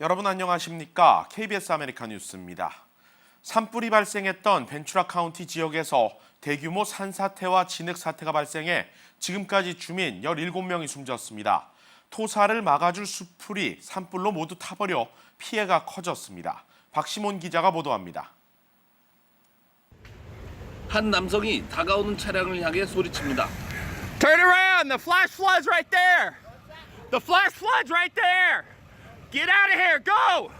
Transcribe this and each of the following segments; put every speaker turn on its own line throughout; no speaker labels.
여러분 안녕하십니까? KBS 아메리카 뉴스입니다. 산불이 발생했던 벤츄라 카운티 지역에서 대규모 산사태와 진흙 사태가 발생해 지금까지 주민 17명이 숨졌습니다. 토사를 막아줄 수풀이 산불로 모두 타버려 피해가 커졌습니다. 박시몬 기자가 보도합니다.
한 남성이 다가오는 차량을 향해 소리칩니다.
Turn around! The flash flood's right there! The flash flood's right there! Get out of here! Go!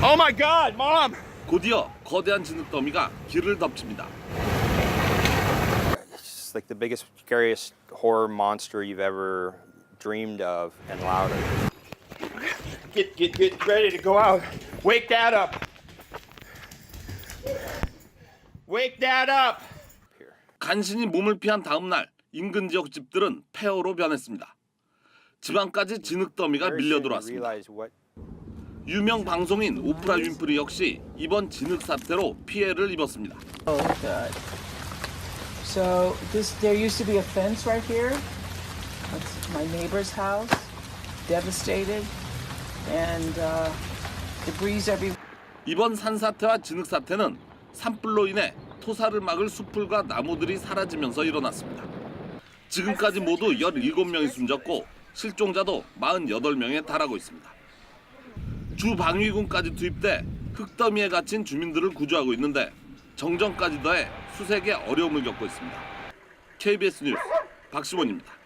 Oh my god, mom!
곧이어 거대한 진흙더미가 길을 덮칩니다.
It's like the biggest, scariest horror monster you've ever dreamed of, and louder.
Get, get, get ready to go out. Wake that up. Wake that up.
간신히 몸을 피한 다음 날 인근 지역 집들은 폐허로 변했습니다. 집안까지 진흙더미가 밀려 들어왔습니다. 유명 방송인 오프라 윈프리 역시 이번 진흙 사태로 피해를 입었습니다.
Oh God. So this there used to be a fence right here. That's my neighbor's house. Devastated, and uh, debris everywhere.
이번 산사태와 진흙 사태는 산불로 인해 토사를 막을 숲풀과 나무들이 사라지면서 일어났습니다. 지금까지 모두 17명이 숨졌고 실종자도 48명에 달하고 있습니다. 주 방위군까지 투입돼 흙더미에 갇힌 주민들을 구조하고 있는데 정전까지 더해 수색에 어려움을 겪고 있습니다. KBS 뉴스 박시원입니다.